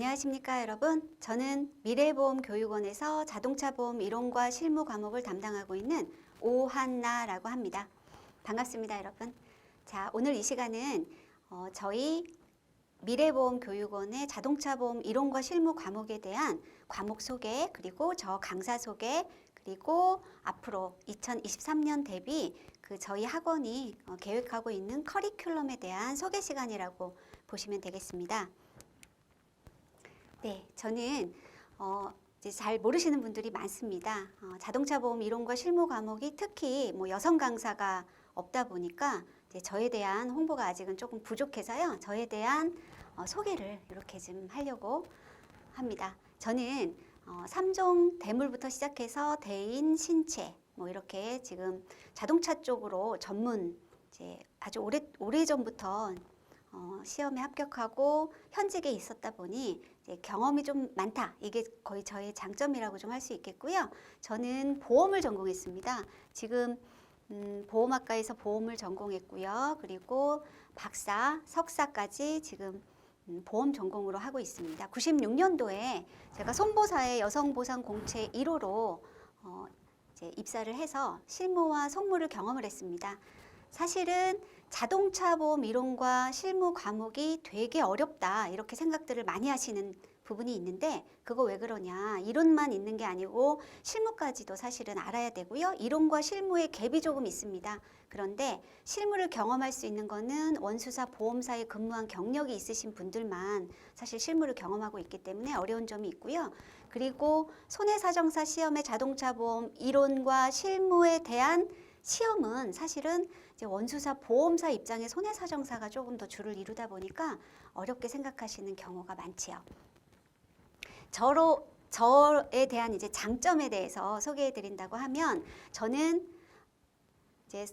안녕하십니까 여러분. 저는 미래보험교육원에서 자동차 보험 이론과 실무 과목을 담당하고 있는 오한나라고 합니다. 반갑습니다 여러분. 자 오늘 이 시간은 어, 저희 미래보험교육원의 자동차 보험 이론과 실무 과목에 대한 과목 소개 그리고 저 강사 소개 그리고 앞으로 2023년 대비 그 저희 학원이 어, 계획하고 있는 커리큘럼에 대한 소개 시간이라고 보시면 되겠습니다. 네, 저는 어, 이제 잘 모르시는 분들이 많습니다. 어, 자동차 보험 이론과 실무 과목이 특히 뭐 여성 강사가 없다 보니까 이제 저에 대한 홍보가 아직은 조금 부족해서요. 저에 대한 어, 소개를 이렇게 좀 하려고 합니다. 저는 어, 3종 대물부터 시작해서 대인, 신체 뭐 이렇게 지금 자동차 쪽으로 전문 이제 아주 오래 오래 전부터 어, 시험에 합격하고 현직에 있었다 보니 이제 경험이 좀 많다. 이게 거의 저의 장점이라고 좀 할 수 있겠고요. 저는 보험을 전공했습니다. 지금 음, 보험학과에서 보험을 전공했고요. 그리고 박사, 석사까지 지금 음, 보험 전공으로 하고 있습니다. 96년도에 제가 손보사의 여성보상 공채 1호로 어, 이제 입사를 해서 실무와 성무를 경험을 했습니다. 사실은 자동차 보험 이론과 실무 과목이 되게 어렵다 이렇게 생각들을 많이 하시는 부분이 있는데 그거 왜 그러냐 이론만 있는 게 아니고 실무까지도 사실은 알아야 되고요. 이론과 실무의 갭이 조금 있습니다. 그런데 실무를 경험할 수 있는 거는 원수사 보험사에 근무한 경력이 있으신 분들만 사실 실무를 경험하고 있기 때문에 어려운 점이 있고요. 그리고 손해사정사 시험의 자동차 보험 이론과 실무에 대한 시험은 사실은 이제 원수사 보험사 입장의 손해사정사가 조금 더 줄을 이루다 보니까 어렵게 생각하시는 경우가 많지요. 저로 저에 대한 이제 장점에 대해서 소개해 드린다고 하면 저는 이제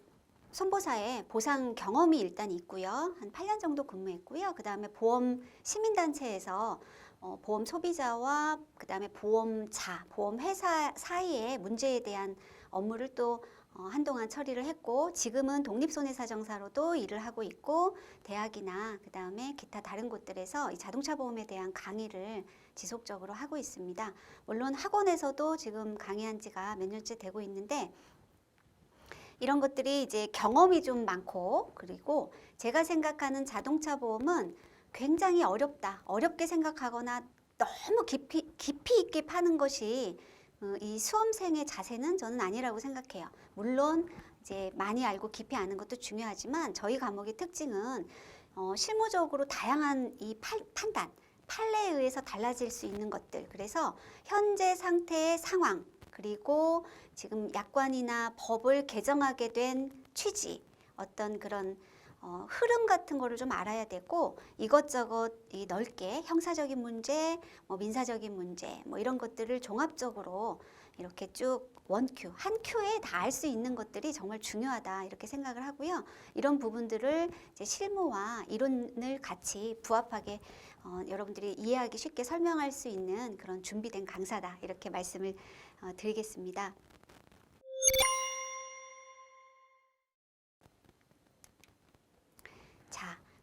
손보사에 보상 경험이 일단 있고요. 한 8년 정도 근무했고요. 그다음에 보험 시민단체에서 어, 보험 소비자와 그다음에 보험자, 보험회사 사이의 문제에 대한 업무를 또 어, 한동안 처리를 했고 지금은 독립손해사정사로도 일을 하고 있고 대학이나 그 다음에 기타 다른 곳들에서 이 자동차 보험에 대한 강의를 지속적으로 하고 있습니다. 물론 학원에서도 지금 강의한 지가 몇 년째 되고 있는데 이런 것들이 이제 경험이 좀 많고 그리고 제가 생각하는 자동차 보험은 굉장히 어렵다. 어렵게 생각하거나 너무 깊이 깊이 있게 파는 것이 어, 이 수험생의 자세는 저는 아니라고 생각해요. 물론 이제 많이 알고 깊이 아는 것도 중요하지만 저희 과목의 특징은 어, 실무적으로 다양한 이 팔, 판단, 판례에 의해서 달라질 수 있는 것들. 그래서 현재 상태의 상황 그리고 지금 약관이나 법을 개정하게 된 취지, 어떤 그런 어, 흐름 같은 거를 좀 알아야 되고 이것저것 이 넓게 형사적인 문제, 뭐 민사적인 문제, 뭐 이런 것들을 종합적으로 이렇게 쭉 원큐, 한 큐에 다 알 수 있는 것들이 정말 중요하다 이렇게 생각을 하고요. 이런 부분들을 이제 실무와 이론을 같이 부합하게 어, 여러분들이 이해하기 쉽게 설명할 수 있는 그런 준비된 강사다 이렇게 말씀을 어, 드리겠습니다.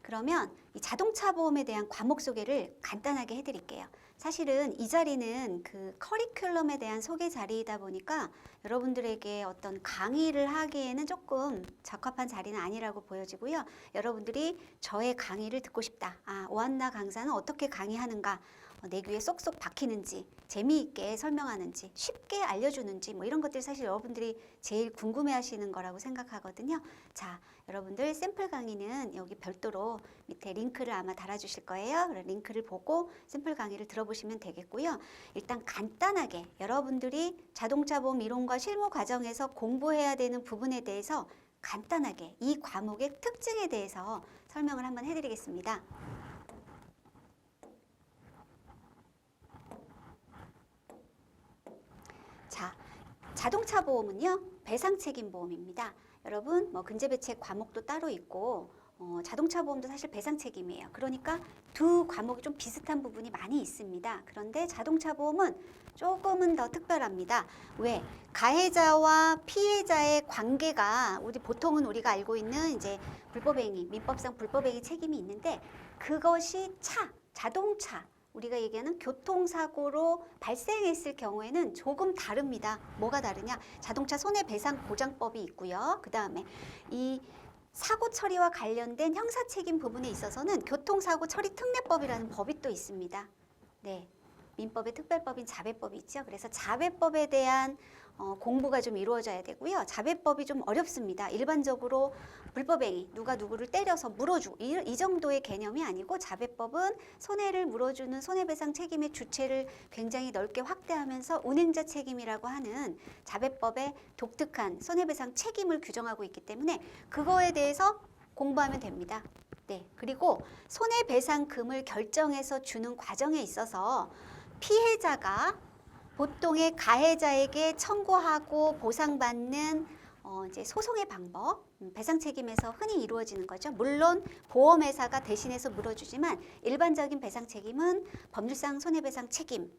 그러면 이 자동차 보험에 대한 과목 소개를 간단하게 해드릴게요. 사실은 이 자리는 그 커리큘럼에 대한 소개 자리이다 보니까 여러분들에게 어떤 강의를 하기에는 조금 적합한 자리는 아니라고 보여지고요. 여러분들이 저의 강의를 듣고 싶다. 아, 오한나 강사는 어떻게 강의하는가? 어, 내 귀에 쏙쏙 박히는지, 재미있게 설명하는지, 쉽게 알려주는지, 뭐 이런 것들 사실 여러분들이 제일 궁금해 하시는 거라고 생각하거든요. 자, 여러분들 샘플 강의는 여기 별도로 밑에 링크를 아마 달아주실 거예요. 링크를 보고 샘플 강의를 들어보시면 되겠고요. 일단 간단하게 여러분들이 자동차 보험 이론과 실무 과정에서 공부해야 되는 부분에 대해서 간단하게 이 과목의 특징에 대해서 설명을 한번 해드리겠습니다. 자, 자동차 보험은요 배상 책임 보험입니다. 여러분 뭐 근제배책 과목도 따로 있고 어, 자동차 보험도 사실 배상 책임이에요. 그러니까 두 과목이 좀 비슷한 부분이 많이 있습니다. 그런데 자동차 보험은 조금은 더 특별합니다. 왜? 가해자와 피해자의 관계가 우리 보통은 우리가 알고 있는 이제 불법행위, 민법상 불법행위 책임이 있는데 그것이 차, 자동차 우리가 얘기하는 교통사고로 발생했을 경우에는 조금 다릅니다. 뭐가 다르냐? 자동차 손해배상 보장법이 있고요. 그 다음에 이 사고 처리와 관련된 형사 책임 부분에 있어서는 교통사고 처리 특례법이라는 법이 또 있습니다. 네. 민법의 특별법인 자배법이 있죠. 그래서 자배법에 대한 어, 공부가 좀 이루어져야 되고요. 자배법이 좀 어렵습니다. 일반적으로 불법행위, 누가 누구를 때려서 물어주고 이, 이 정도의 개념이 아니고 자배법은 손해를 물어주는 손해배상 책임의 주체를 굉장히 넓게 확대하면서 운행자 책임이라고 하는 자배법의 독특한 손해배상 책임을 규정하고 있기 때문에 그거에 대해서 공부하면 됩니다. 네. 그리고 손해배상금을 결정해서 주는 과정에 있어서 피해자가 보통의 가해자에게 청구하고 보상받는 어, 이제 소송의 방법, 음, 배상 책임에서 흔히 이루어지는 거죠. 물론 보험회사가 대신해서 물어주지만 일반적인 배상 책임은 법률상 손해배상 책임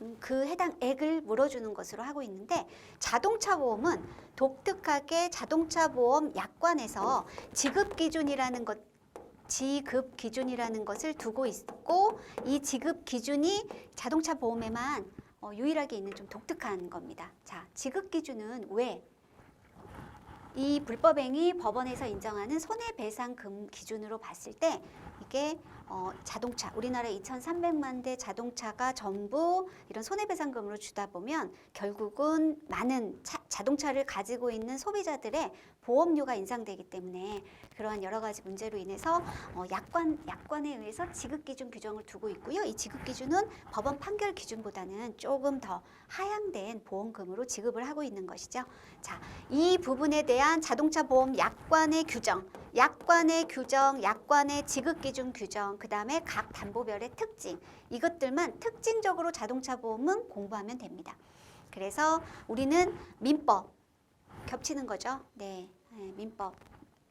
음, 그 해당 액을 물어주는 것으로 하고 있는데 자동차 보험은 독특하게 자동차 보험 약관에서 지급 기준이라는 것 지급 기준이라는 것을 두고 있고 이 지급 기준이 자동차 보험에만 어, 유일하게 있는 좀 독특한 겁니다. 자, 지급 기준은 왜? 이 불법행위 법원에서 인정하는 손해배상금 기준으로 봤을 때 이게 어, 자동차 우리나라 2,300만 대 자동차가 전부 이런 손해배상금으로 주다 보면 결국은 많은 차, 자동차를 가지고 있는 소비자들의 보험료가 인상되기 때문에 그러한 여러 가지 문제로 인해서 어, 약관 약관에 의해서 지급 기준 규정을 두고 있고요. 이 지급 기준은 법원 판결 기준보다는 조금 더 하향된 보험금으로 지급을 하고 있는 것이죠. 자, 이 부분에 대한 자동차 보험 약관의 규정, 약관의 규정, 약관의 지급 기준 규정, 그 다음에 각 담보별의 특징 이것들만 특징적으로 자동차 보험은 공부하면 됩니다. 그래서 우리는 민법 겹치는 거죠. 네, 네, 민법.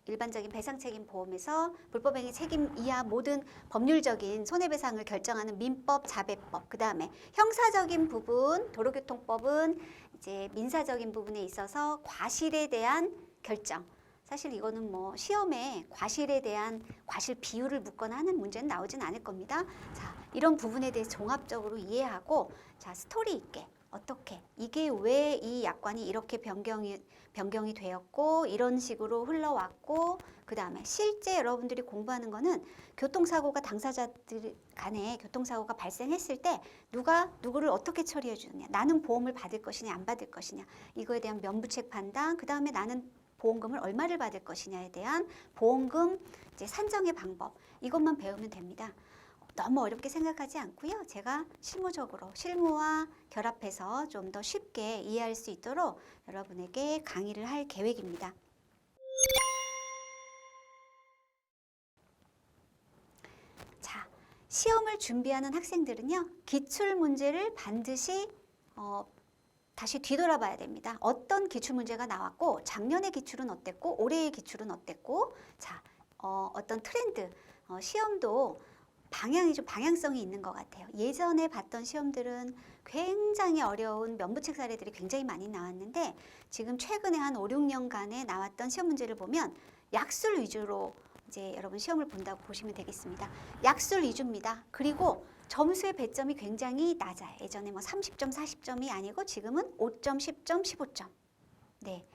일반적인 배상책임 보험에서 불법행위 책임 이하 모든 법률적인 손해배상을 결정하는 민법, 자배법, 그 다음에 형사적인 부분, 도로교통법은 이제 민사적인 부분에 있어서 과실에 대한 결정. 사실 이거는 뭐 시험에 과실에 대한 과실 비율을 묻거나 하는 문제는 나오진 않을 겁니다. 자, 이런 부분에 대해서 종합적으로 이해하고 자, 스토리 있게 어떻게? 이게 왜 이 약관이 이렇게 변경이 변경이 되었고 이런 식으로 흘러왔고 그 다음에 실제 여러분들이 공부하는 거는 교통사고가 당사자들 간에 교통사고가 발생했을 때 누가 누구를 어떻게 처리해 주느냐? 나는 보험을 받을 것이냐 안 받을 것이냐? 이거에 대한 면부책 판단 그 다음에 나는 보험금을 얼마를 받을 것이냐에 대한 보험금 이제 산정의 방법 이것만 배우면 됩니다. 너무 어렵게 생각하지 않고요. 제가 실무적으로 실무와 결합해서 좀 더 쉽게 이해할 수 있도록 여러분에게 강의를 할 계획입니다. 자, 시험을 준비하는 학생들은요. 기출 문제를 반드시 어, 다시 뒤돌아봐야 됩니다. 어떤 기출 문제가 나왔고 작년의 기출은 어땠고 올해의 기출은 어땠고 자, 어, 어떤 트렌드 어, 시험도 방향이 좀 방향성이 있는 것 같아요. 예전에 봤던 시험들은 굉장히 어려운 면부책 사례들이 굉장히 많이 나왔는데 지금 최근에 한 5, 6년간에 나왔던 시험 문제를 보면 약술 위주로 이제 여러분 시험을 본다고 보시면 되겠습니다. 약술 위주입니다. 그리고 점수의 배점이 굉장히 낮아요. 예전에 뭐 30점, 40점이 아니고 지금은 5점, 10점, 15점. 네.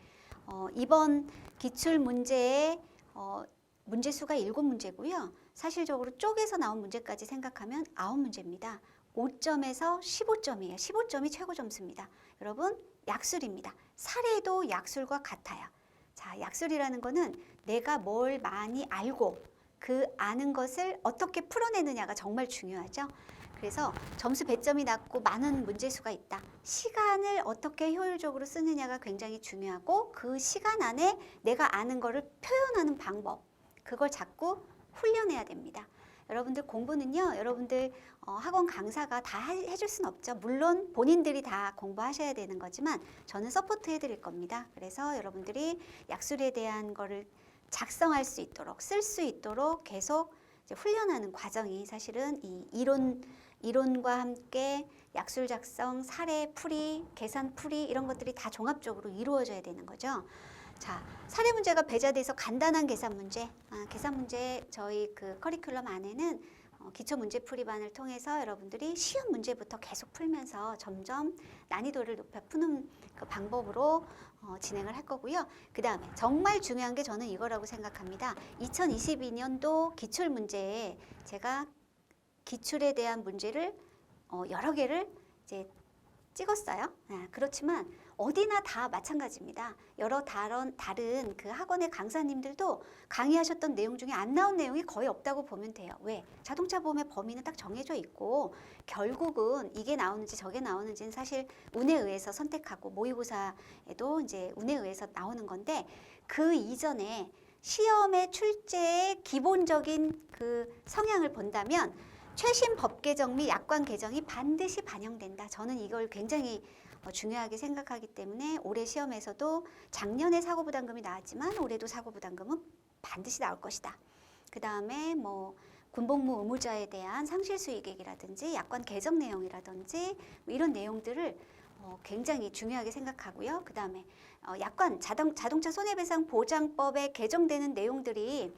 어, 이번 기출 문제의 어, 문제 수가 7문제고요. 사실적으로 쪼개서 나온 문제까지 생각하면 9문제입니다. 5점에서 15점이에요. 15점이 최고 점수입니다. 여러분, 약술입니다. 사례도 약술과 같아요. 자, 약술이라는 거는 내가 뭘 많이 알고 그 아는 것을 어떻게 풀어내느냐가 정말 중요하죠. 그래서 점수 배점이 낮고 많은 문제 수가 있다. 시간을 어떻게 효율적으로 쓰느냐가 굉장히 중요하고 그 시간 안에 내가 아는 거를 표현하는 방법 그걸 자꾸 훈련해야 됩니다. 여러분들 공부는요, 여러분들 어, 학원 강사가 다 해- 해줄 수는 없죠. 물론 본인들이 다 공부하셔야 되는 거지만 저는 서포트 해드릴 겁니다. 그래서 여러분들이 약술에 대한 거를 작성할 수 있도록 쓸 수 있도록 계속 이제 훈련하는 과정이 사실은 이 이론 이론과 함께 약술 작성, 사례 풀이, 계산 풀이 이런 것들이 다 종합적으로 이루어져야 되는 거죠. 자, 사례 문제가 배제돼서 간단한 계산 문제, 아, 계산 문제 저희 그 커리큘럼 안에는 어, 기초 문제 풀이반을 통해서 여러분들이 쉬운 문제부터 계속 풀면서 점점 난이도를 높여 푸는 그 방법으로 어, 진행을 할 거고요. 그 다음에 정말 중요한 게 저는 이거라고 생각합니다. 2022년도 기출 문제에 제가 기출에 대한 문제를 어, 여러 개를 이제 찍었어요. 아, 그렇지만 어디나 다 마찬가지입니다. 여러 다른 다른 그 학원의 강사님들도 강의하셨던 내용 중에 안 나온 내용이 거의 없다고 보면 돼요. 왜? 자동차 보험의 범위는 딱 정해져 있고 결국은 이게 나오는지 저게 나오는지는 사실 운에 의해서 선택하고 모의고사에도 이제 운에 의해서 나오는 건데 그 이전에 시험의 출제의 기본적인 그 성향을 본다면 최신 법 개정 및 약관 개정이 반드시 반영된다. 저는 이걸 굉장히 어, 중요하게 생각하기 때문에 올해 시험에서도 작년에 사고 부담금이 나왔지만 올해도 사고 부담금은 반드시 나올 것이다. 그 다음에 뭐 군복무 의무자에 대한 상실 수익액이라든지 약관 개정 내용이라든지 뭐 이런 내용들을 어, 굉장히 중요하게 생각하고요. 그 다음에 어, 약관 자동, 자동차 손해배상 보장법에 개정되는 내용들이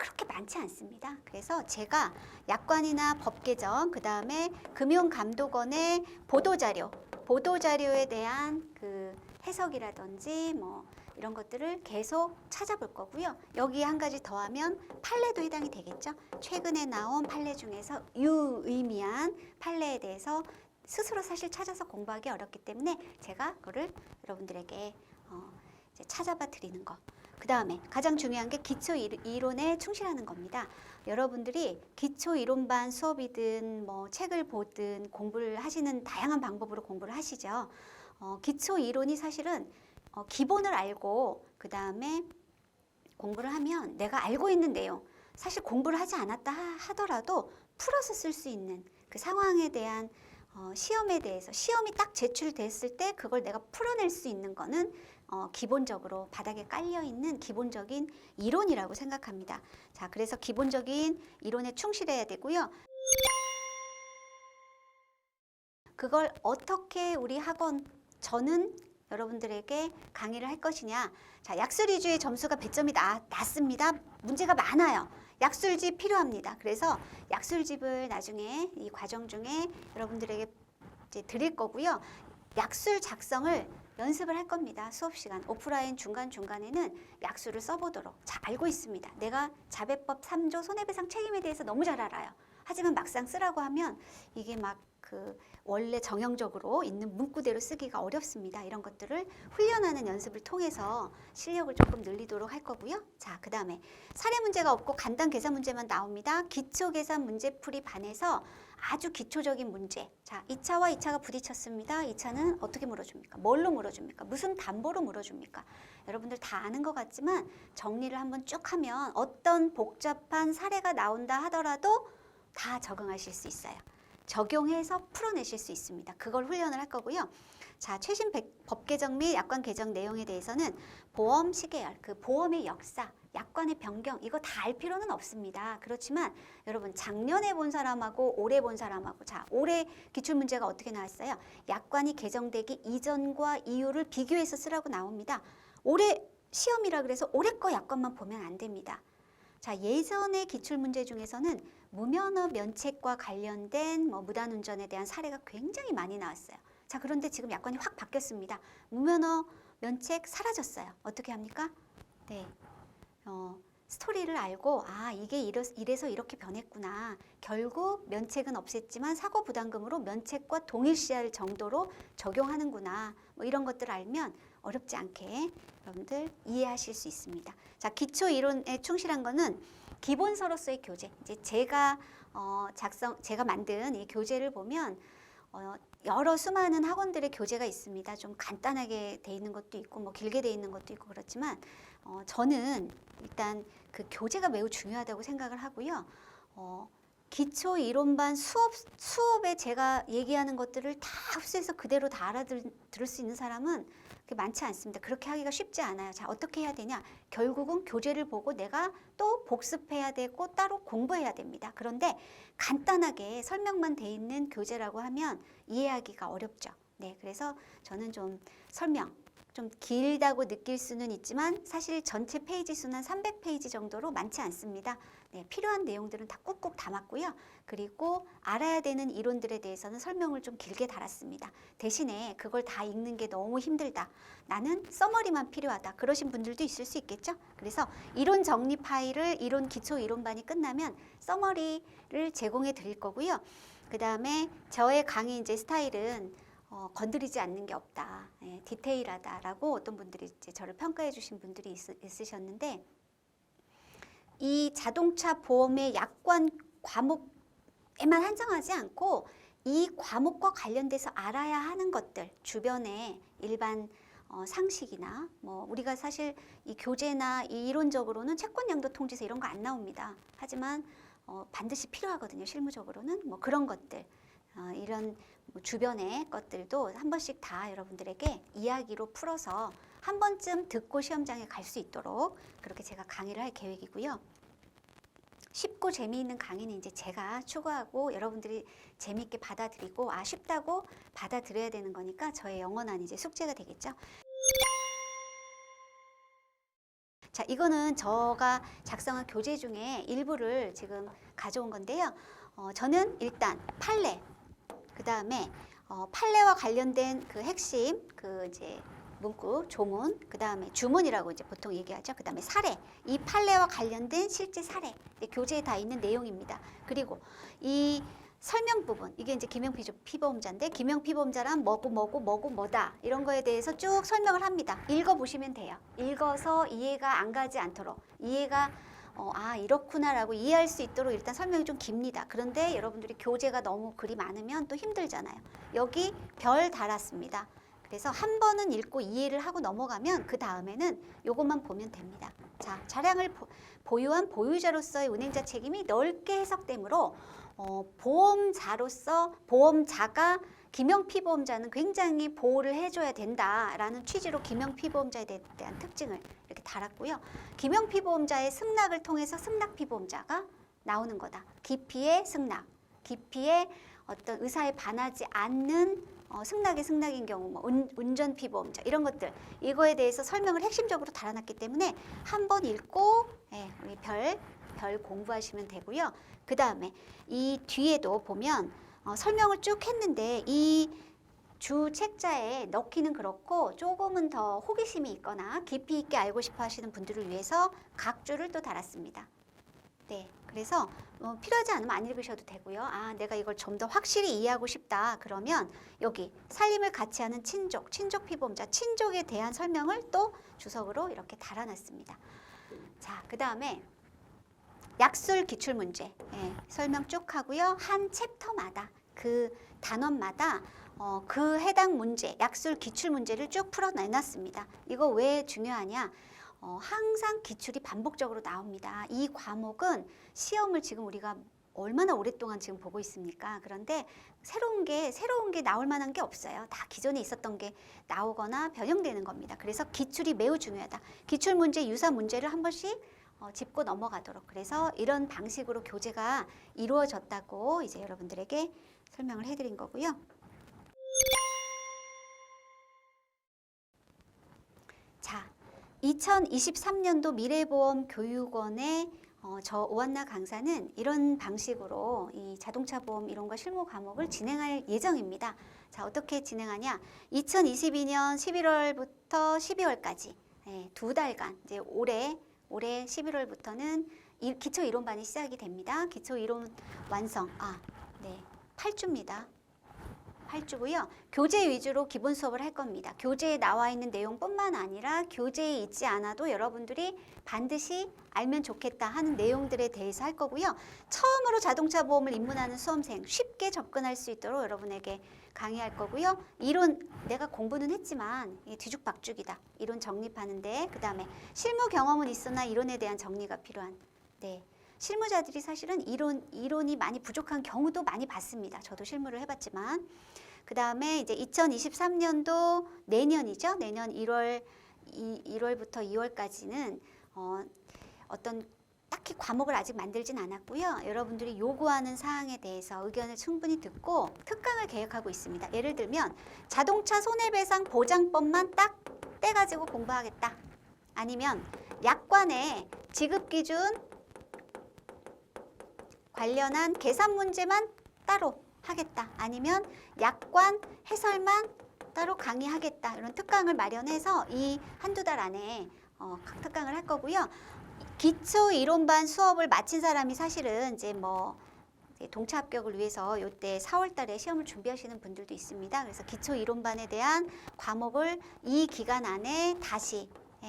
그렇게 많지 않습니다. 그래서 제가 약관이나 법 개정, 그 다음에 금융감독원의 보도자료, 보도자료에 대한 그 해석이라든지 뭐 이런 것들을 계속 찾아볼 거고요. 여기에 한 가지 더하면 판례도 해당이 되겠죠. 최근에 나온 판례 중에서 유의미한 판례에 대해서 스스로 사실 찾아서 공부하기 어렵기 때문에 제가 그거를 여러분들에게 어, 이제 찾아봐 드리는 거. 그 다음에 가장 중요한 게 기초 일- 이론에 충실하는 겁니다. 여러분들이 기초 이론반 수업이든 뭐 책을 보든 공부를 하시는 다양한 방법으로 공부를 하시죠. 어, 기초 이론이 사실은 어, 기본을 알고 그 다음에 공부를 하면 내가 알고 있는 내용 사실 공부를 하지 않았다 하- 하더라도 풀어서 쓸 수 있는 그 상황에 대한 어, 시험에 대해서 시험이 딱 제출됐을 때 그걸 내가 풀어낼 수 있는 거는 어, 기본적으로 바닥에 깔려 있는 기본적인 이론이라고 생각합니다. 자, 그래서 기본적인 이론에 충실해야 되고요. 그걸 어떻게 우리 학원 저는 여러분들에게 강의를 할 것이냐. 자, 약술 위주의 점수가 배점이 나, 낮습니다. 문제가 많아요. 약술집 필요합니다. 그래서 약술집을 나중에 이 과정 중에 여러분들에게 이제 드릴 거고요. 약술 작성을 연습을 할 겁니다. 수업 시간 오프라인 중간 중간에는 약술을 써보도록 잘 알고 있습니다. 내가 자배법 3조 손해배상 책임에 대해서 너무 잘 알아요. 하지만 막상 쓰라고 하면 이게 막 그 원래 정형적으로 있는 문구대로 쓰기가 어렵습니다. 이런 것들을 훈련하는 연습을 통해서 실력을 조금 늘리도록 할 거고요. 자, 그 다음에 사례 문제가 없고 간단 계산 문제만 나옵니다. 기초 계산 문제풀이 반에서 아주 기초적인 문제. 자, 2차와 2차가 부딪혔습니다. 2차는 어떻게 물어줍니까? 뭘로 물어줍니까? 무슨 담보로 물어줍니까? 여러분들 다 아는 것 같지만 정리를 한번 쭉 하면 어떤 복잡한 사례가 나온다 하더라도 다 적응하실 수 있어요. 적용해서 풀어내실 수 있습니다. 그걸 훈련을 할 거고요. 자, 최신 백- 법 개정 및 약관 개정 내용에 대해서는 보험 시계열, 그 보험의 역사, 약관의 변경 이거 다 알 필요는 없습니다. 그렇지만 여러분 작년에 본 사람하고 올해 본 사람하고 자 올해 기출 문제가 어떻게 나왔어요? 약관이 개정되기 이전과 이후를 비교해서 쓰라고 나옵니다. 올해 시험이라 그래서 올해 거 약관만 보면 안 됩니다. 자 예전의 기출 문제 중에서는 무면허 면책과 관련된 뭐 무단운전에 대한 사례가 굉장히 많이 나왔어요. 자 그런데 지금 약관이 확 바뀌었습니다. 무면허 면책 사라졌어요. 어떻게 합니까? 네. 어, 스토리를 알고 아 이게 이래서 이렇게 변했구나. 결국 면책은 없앴지만 사고 부담금으로 면책과 동일시할 정도로 적용하는구나. 뭐 이런 것들을 알면 어렵지 않게 여러분들 이해하실 수 있습니다. 자 기초 이론에 충실한 거는 기본서로서의 교재. 이제 제가 어, 작성 제가 만든 이 교재를 보면 어, 여러 수많은 학원들의 교재가 있습니다. 좀 간단하게 돼 있는 것도 있고 뭐 길게 돼 있는 것도 있고 그렇지만 어, 저는 일단 그 교재가 매우 중요하다고 생각을 하고요. 어, 기초 이론반 수업 수업에 제가 얘기하는 것들을 다 흡수해서 그대로 다 알아들 들을 수 있는 사람은 그렇게 많지 않습니다. 그렇게 하기가 쉽지 않아요. 자, 어떻게 해야 되냐? 결국은 교재를 보고 내가 또 복습해야 되고 따로 공부해야 됩니다. 그런데 간단하게 설명만 돼 있는 교재라고 하면 이해하기가 어렵죠. 네, 그래서 저는 좀 설명 좀 길다고 느낄 수는 있지만 사실 전체 페이지 수는 한 300페이지 정도로 많지 않습니다. 네, 필요한 내용들은 다 꾹꾹 담았고요. 그리고 알아야 되는 이론들에 대해서는 설명을 좀 길게 달았습니다. 대신에 그걸 다 읽는 게 너무 힘들다. 나는 써머리만 필요하다. 그러신 분들도 있을 수 있겠죠. 그래서 이론 정리 파일을 이론 기초 이론반이 끝나면 써머리를 제공해 드릴 거고요. 그 다음에 저의 강의 이제 스타일은 어, 건드리지 않는 게 없다, 예, 디테일하다라고 어떤 분들이 이제 저를 평가해 주신 분들이 있, 있으셨는데 이 자동차 보험의 약관 과목에만 한정하지 않고 이 과목과 관련돼서 알아야 하는 것들 주변에 일반 어, 상식이나 뭐 우리가 사실 이 교재나 이 이론적으로는 채권 양도 통지서 이런 거 안 나옵니다. 하지만 어, 반드시 필요하거든요. 실무적으로는 뭐 그런 것들 어, 이런 뭐 주변의 것들도 한 번씩 다 여러분들에게 이야기로 풀어서 한 번쯤 듣고 시험장에 갈 수 있도록 그렇게 제가 강의를 할 계획이고요. 쉽고 재미있는 강의는 이제 제가 추구하고 여러분들이 재미있게 받아들이고 아 쉽다고 받아들여야 되는 거니까 저의 영원한 이제 숙제가 되겠죠. 자, 이거는 저가 작성한 교재 중에 일부를 지금 가져온 건데요. 어, 저는 일단 판례, 그 다음에 어, 판례와 관련된 그 핵심, 그 이제 문구, 조문, 그 다음에 주문이라고 이제 보통 얘기하죠. 그 다음에 사례, 이 판례와 관련된 실제 사례, 이제 교재에 다 있는 내용입니다. 그리고 이 설명 부분, 이게 이제 김영 피- 피보험자인데 김영 피보험자란 뭐고 뭐고 뭐고 뭐다 이런 거에 대해서 쭉 설명을 합니다. 읽어보시면 돼요. 읽어서 이해가 안 가지 않도록 이해가 어, 아 이렇구나라고 이해할 수 있도록 일단 설명이 좀 깁니다. 그런데 여러분들이 교재가 너무 글이 많으면 또 힘들잖아요. 여기 별 달았습니다. 그래서 한 번은 읽고 이해를 하고 넘어가면 그 다음에는 요것만 보면 됩니다. 자, 차량을 보, 보유한 보유자로서의 운행자 책임이 넓게 해석되므로 어, 보험자로서 보험자가 김영피 보험자는 굉장히 보호를 해줘야 된다라는 취지로 김영피 보험자에 대- 대한 특징을 이렇게 달았고요. 김영피 보험자의 승낙을 통해서 승낙피 보험자가 나오는 거다. 기피의 승낙, 기피의 어떤 의사에 반하지 않는 어, 승낙이 승낙인 경우, 뭐 운, 운전 피보험자 이런 것들 이거에 대해서 설명을 핵심적으로 달아놨기 때문에 한번 읽고 예, 우리 별, 별 공부하시면 되고요. 그 다음에 이 뒤에도 보면 어, 설명을 쭉 했는데 이 주 책자에 넣기는 그렇고 조금은 더 호기심이 있거나 깊이 있게 알고 싶어 하시는 분들을 위해서 각 줄을 또 달았습니다. 네, 그래서 어, 필요하지 않으면 안 읽으셔도 되고요. 아, 내가 이걸 좀 더 확실히 이해하고 싶다. 그러면 여기 살림을 같이 하는 친족, 친족 피보험자, 친족에 대한 설명을 또 주석으로 이렇게 달아놨습니다. 자, 그 다음에 약술 기출 문제 예, 설명 쭉 하고요. 한 챕터마다 그 단원마다 어, 그 해당 문제, 약술 기출 문제를 쭉 풀어내놨습니다. 이거 왜 중요하냐? 어, 항상 기출이 반복적으로 나옵니다. 이 과목은 시험을 지금 우리가 얼마나 오랫동안 지금 보고 있습니까? 그런데 새로운 게 새로운 게 나올 만한 게 없어요. 다 기존에 있었던 게 나오거나 변형되는 겁니다. 그래서 기출이 매우 중요하다. 기출 문제, 유사 문제를 한 번씩 어, 짚고 넘어가도록. 그래서 이런 방식으로 교재가 이루어졌다고 이제 여러분들에게 설명을 해드린 거고요. 자, 2023년도 미래보험 교육원의 어, 저 오한나 강사는 이런 방식으로 이 자동차 보험 이론과 실무 과목을 진행할 예정입니다. 자, 어떻게 진행하냐? 2022년 11월부터 12월까지 네, 두 달간 이제 올해 올해 11월부터는 이, 기초 이론반이 시작이 됩니다. 기초 이론 완성 아, 네, 8주입니다. 8주고요. 교재 위주로 기본 수업을 할 겁니다. 교재에 나와 있는 내용뿐만 아니라 교재에 있지 않아도 여러분들이 반드시 알면 좋겠다 하는 내용들에 대해서 할 거고요. 처음으로 자동차 보험을 입문하는 수험생 쉽게 접근할 수 있도록 여러분에게 강의할 거고요. 이론 내가 공부는 했지만 이게 뒤죽박죽이다. 이론 정립하는데 그 다음에 실무 경험은 있으나 이론에 대한 정리가 필요한 네. 실무자들이 사실은 이론 이론이 많이 부족한 경우도 많이 봤습니다. 저도 실무를 해봤지만 그 다음에 이제 2023년도 내년이죠. 내년 1월 이, 1월부터 2월까지는 어, 어떤 딱히 과목을 아직 만들진 않았고요. 여러분들이 요구하는 사항에 대해서 의견을 충분히 듣고 특강을 계획하고 있습니다. 예를 들면 자동차 손해배상 보장법만 딱 떼가지고 공부하겠다. 아니면 약관의 지급 기준 관련한 계산 문제만 따로 하겠다. 아니면 약관 해설만 따로 강의하겠다. 이런 특강을 마련해서 이 한두 달 안에 어, 각 특강을 할 거고요. 기초 이론반 수업을 마친 사람이 사실은 이제 뭐 동차 합격을 위해서 이때 4월 달에 시험을 준비하시는 분들도 있습니다. 그래서 기초 이론반에 대한 과목을 이 기간 안에 다시 예,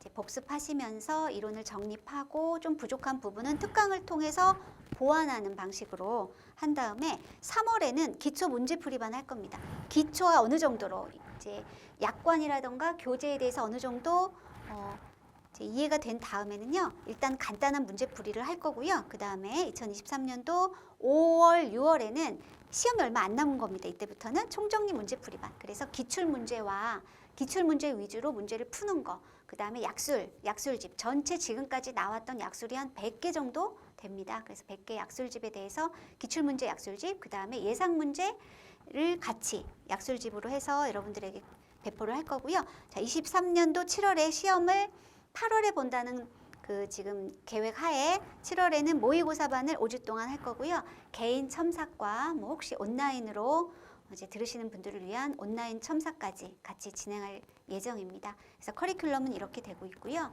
이제 복습하시면서 이론을 정립하고 좀 부족한 부분은 특강을 통해서 보완하는 방식으로 한 다음에 3월에는 기초 문제풀이반 할 겁니다. 기초가 어느 정도로 이제 약관이라던가 교재에 대해서 어느 정도 어, 이제 이해가 된 다음에는요. 일단 간단한 문제풀이를 할 거고요. 그 다음에 2023년도 5월, 6월에는 시험이 얼마 안 남은 겁니다. 이때부터는 총정리 문제풀이반. 그래서 기출 문제와 기출 문제 위주로 문제를 푸는 거. 그 다음에 약술, 약술집. 전체 지금까지 나왔던 약술이 한 100개 정도 됩니다. 그래서 100개 약술집에 대해서 기출 문제 약술집, 그 다음에 예상 문제를 같이 약술집으로 해서 여러분들에게 배포를 할 거고요. 자, 23년도 7월에 시험을 8월에 본다는 그 지금 계획 하에 7월에는 모의고사반을 5주 동안 할 거고요. 개인 첨삭과 뭐 혹시 온라인으로 이제 들으시는 분들을 위한 온라인 첨삭까지 같이 진행할 예정입니다. 그래서 커리큘럼은 이렇게 되고 있고요.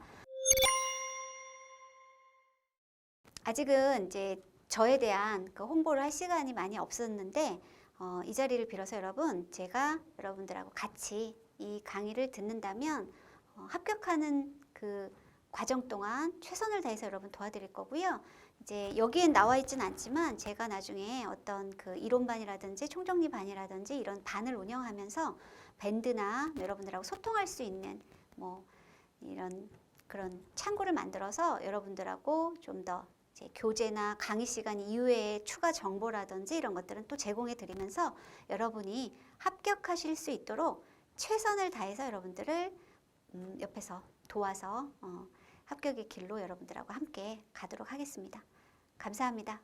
아직은 이제 저에 대한 그 홍보를 할 시간이 많이 없었는데 어, 이 자리를 빌어서 여러분 제가 여러분들하고 같이 이 강의를 듣는다면 어, 합격하는 그 과정 동안 최선을 다해서 여러분 도와드릴 거고요. 이제 여기엔 나와 있진 않지만 제가 나중에 어떤 그 이론반이라든지 총정리 반이라든지 이런 반을 운영하면서 밴드나 여러분들하고 소통할 수 있는 뭐 이런 그런 창구를 만들어서 여러분들하고 좀 더 교재나 강의 시간 이후에 추가 정보라든지 이런 것들은 또 제공해 드리면서 여러분이 합격하실 수 있도록 최선을 다해서 여러분들을 음, 옆에서 도와서 어, 합격의 길로 여러분들하고 함께 가도록 하겠습니다. 감사합니다.